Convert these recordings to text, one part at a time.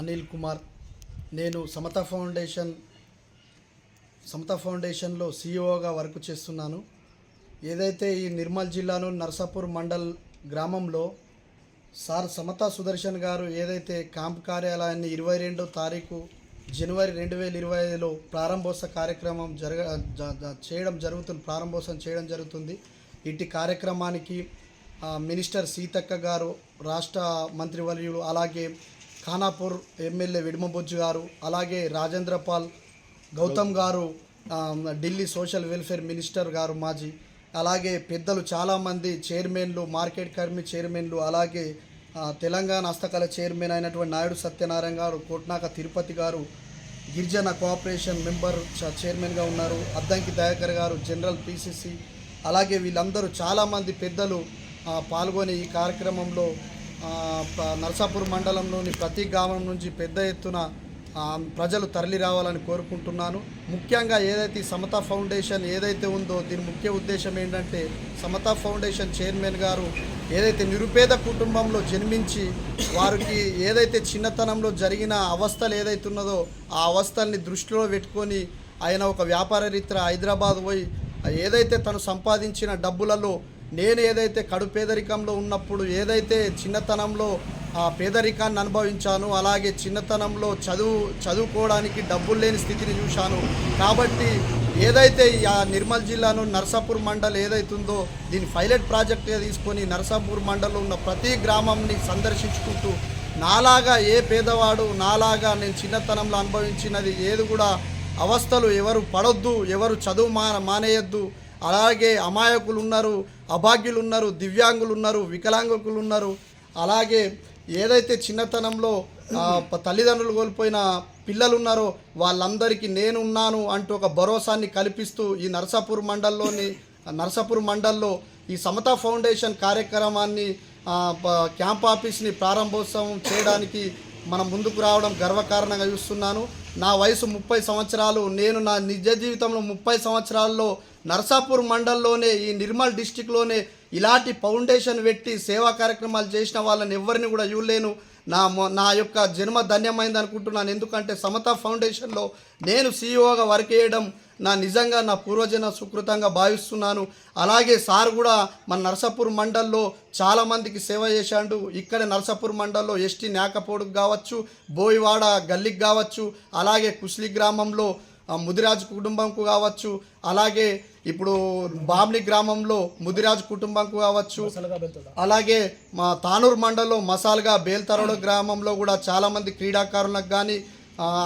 అనిల్ కుమార్. నేను సమత ఫౌండేషన్ సమత ఫౌండేషన్లో సీఈఓగా వర్క్ చేస్తున్నాను. ఏదైతే ఈ నిర్మల్ జిల్లాను నర్సాపూర్ మండల్ గ్రామంలో సార్ సమత సుదర్శన్ గారు ఏదైతే క్యాంప్ కార్యాలయాన్ని ఇరవై రెండో తారీఖు జనవరి రెండు వేల ఇరవై ఐదులో ప్రారంభోత్సవ కార్యక్రమం జరగ జ- చేయడం జరుగుతుంది ప్రారంభోత్సవం చేయడం జరుగుతుంది. ఇట్టి కార్యక్రమానికి మినిస్టర్ సీతక్క గారు రాష్ట్ర మంత్రివర్యులు అలాగే ఖానాపూర్ ఎమ్మెల్యే విడుమబొజ్జు గారు అలాగే రాజేంద్రపాల్ గౌతమ్ గారు ఢిల్లీ సోషల్ వెల్ఫేర్ మినిస్టర్ గారు మాజీ అలాగే పెద్దలు చాలామంది చైర్మన్లు మార్కెట్ కర్మి చైర్మన్లు అలాగే తెలంగాణ హస్తకళ చైర్మన్ అయినటువంటి నాయుడు సత్యనారాయణ గారు కోట్నాక తిరుపతి గారు గిరిజన కోఆపరేషన్ మెంబర్ చ- చైర్మన్గా ఉన్నారు అద్దంకి దయాకర్ గారు జనరల్ పిసిసి అలాగే వీళ్ళందరూ చాలామంది పెద్దలు పాల్గొనే పాల్గొని ఈ కార్యక్రమంలో నర్సాపూర్ మండలంలోని ప్రతి గ్రామం నుంచి పెద్ద ఎత్తున ప్రజలు తరలి రావాలని కోరుకుంటున్నాను. ముఖ్యంగా ఏదైతే సమత సమతా ఫౌండేషన్ ఏదైతే ఉందో దీని ముఖ్య ఉద్దేశం ఏంటంటే సమతా ఫౌండేషన్ చైర్మన్ గారు ఏదైతే నిరుపేద కుటుంబంలో జన్మించి వారికి ఏదైతే చిన్నతనంలో జరిగిన అవస్థలు ఏదైతే ఉన్నదో ఆ అవస్థల్ని దృష్టిలో పెట్టుకొని ఆయన ఒక వ్యాపార రీత్యా హైదరాబాద్ పోయి ఏదైతే తను సంపాదించిన డబ్బులలో నేను ఏదైతే కడు పేదరికంలో ఉన్నప్పుడు ఏదైతే చిన్నతనంలో ఆ పేదరికాన్ని అనుభవించాను అలాగే చిన్నతనంలో చదువు చదువుకోవడానికి డబ్బులు లేని స్థితిని చూశాను. కాబట్టి ఏదైతే ఆ నిర్మల్ జిల్లాలో నర్సాపూర్ మండల్ ఏదైతుందో దీని పైలట్ ప్రాజెక్టుగా తీసుకొని నర్సాపూర్ మండల్లో ఉన్న ప్రతి గ్రామంని సందర్శించుకుంటూ నాలాగా ఏ పేదవాడు నాలాగా నేను చిన్నతనంలో అనుభవించినది ఏది కూడా అవస్థలు ఎవరు పడొద్దు ఎవరు చదువు మా మానేయొద్దు అలాగే అమాయకులు ఉన్నారు అభాగ్యులు ఉన్నారు దివ్యాంగులు ఉన్నారు వికలాంగులు ఉన్నారు అలాగే ఏదైతే చిన్నతనంలో తల్లిదండ్రులు కోల్పోయిన పిల్లలు ఉన్నారో వాళ్ళందరికీ నేనున్నాను అంటూ ఒక భరోసాన్ని కల్పిస్తూ ఈ నర్సాపూర్ మండల్లోని నర్సాపూర్ మండల్లో ఈ సమతా ఫౌండేషన్ కార్యక్రమాన్ని క్యాంప్ ఆఫీస్ని ప్రారంభోత్సవం చేయడానికి మనం ముందుకు రావడం గర్వకారణంగా చూస్తున్నాను. నా వయసు ముప్పై సంవత్సరాలు నేను నా నిజ జీవితంలో ముప్పై సంవత్సరాల్లో నర్సాపూర్ మండల్లోనే ఈ నిర్మల్ డిస్టిక్లోనే ఇలాంటి ఫౌండేషన్ పెట్టి సేవా కార్యక్రమాలు చేసిన వాళ్ళని ఎవరిని కూడా చూడలేను. నా నా యొక్క జన్మ ధన్యమైంది అనుకుంటున్నాను. ఎందుకంటే సమత ఫౌండేషన్లో నేను సీఈఓగా వర్క్ చేయడం నా నిజంగా నా పూర్వజన సుకృతంగా భావిస్తున్నాను. అలాగే సార్ కూడా మన నర్సాపూర్ మండల్లో చాలామందికి సేవ చేశాడు. ఇక్కడ నర్సాపూర్ మండల్లో ఎస్టీ నేకపోడుకు కావచ్చు బోయివాడ గల్లికి కావచ్చు అలాగే కుస్లి గ్రామంలో ముదిరాజు కుటుంబంకు కావచ్చు అలాగే ఇప్పుడు బామ్ని గ్రామంలో ముదిరాజు కుటుంబంకు కావచ్చు అలాగే మా తానూరు మండలంలో మసాల్గా బేల్తరడు గ్రామంలో కూడా చాలామంది క్రీడాకారులకు కానీ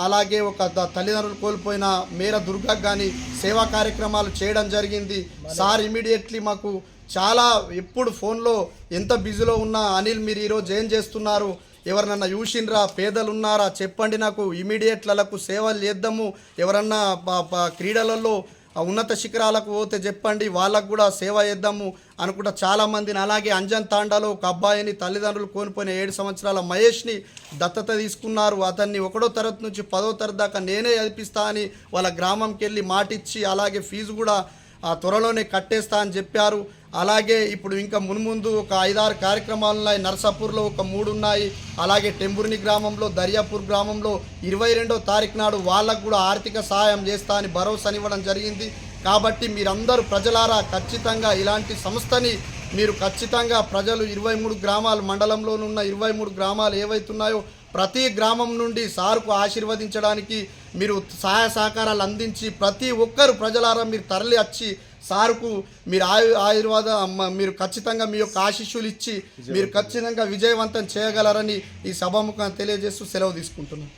అలాగే ఒక తల్లిదండ్రులు కోల్పోయిన మేర దుర్గకు కానీ సేవా కార్యక్రమాలు చేయడం జరిగింది. సార్ ఇమీడియట్లీ మాకు చాలా ఎప్పుడు ఫోన్లో ఎంత బిజీలో ఉన్నా అనిల్ మీరు ఈరోజు ఏం చేస్తున్నారు? ఎవరినన్నా చూసిండ్రా పేదలు ఉన్నారా చెప్పండి నాకు. ఇమీడియట్లకు సేవలు చేద్దాము. ఎవరన్నా క్రీడలలో ఉన్నత శిఖరాలకు పోతే చెప్పండి. వాళ్ళకు కూడా సేవ చేద్దాము అనుకుంటా చాలామందిని. అలాగే అంజన్ తాండాలో ఒక అబ్బాయిని తల్లిదండ్రులు కోల్పోయిన ఏడు సంవత్సరాల మహేష్ని దత్తత తీసుకున్నారు. అతన్ని ఒకటో తరగతి నుంచి పదో తరగతి దాకా నేనే చదివిస్తా అని వాళ్ళ గ్రామంకి వెళ్ళి మాటిచ్చి అలాగే ఫీజు కూడా ఆ త్వరలోనే కట్టేస్తా అని చెప్పారు. అలాగే ఇప్పుడు ఇంకా మున్ముందు ఒక ఐదారు కార్యక్రమాలు ఉన్నాయి నర్సాపూర్లో ఒక మూడు ఉన్నాయి అలాగే టెంబుర్ని గ్రామంలో దర్యాపూర్ గ్రామంలో ఇరవై రెండో తారీఖు నాడు వాళ్ళకు కూడా ఆర్థిక సహాయం చేస్తా అని భరోసా ఇవ్వడం జరిగింది. కాబట్టి మీరందరూ ప్రజలారా ఖచ్చితంగా ఇలాంటి సంస్థని మీరు ఖచ్చితంగా ప్రజలు ఇరవై మూడు గ్రామాలు మండలంలోనున్న ఇరవై మూడు గ్రామాలు ఏవైతున్నాయో ప్రతి గ్రామం నుండి సార్కు ఆశీర్వదించడానికి మీరు సహాయ సహకారాలు అందించి ప్రతి ఒక్కరు ప్రజలారా మీరు తరలి వచ్చి సార్కు మీరు ఆయు ఆయుర్వాద మీరు ఖచ్చితంగా మీ యొక్క ఆశీస్సులు ఇచ్చి మీరు ఖచ్చితంగా విజయవంతం చేయగలరని ఈ సభాముఖం తెలియజేస్తూ సెలవు తీసుకుంటున్నాను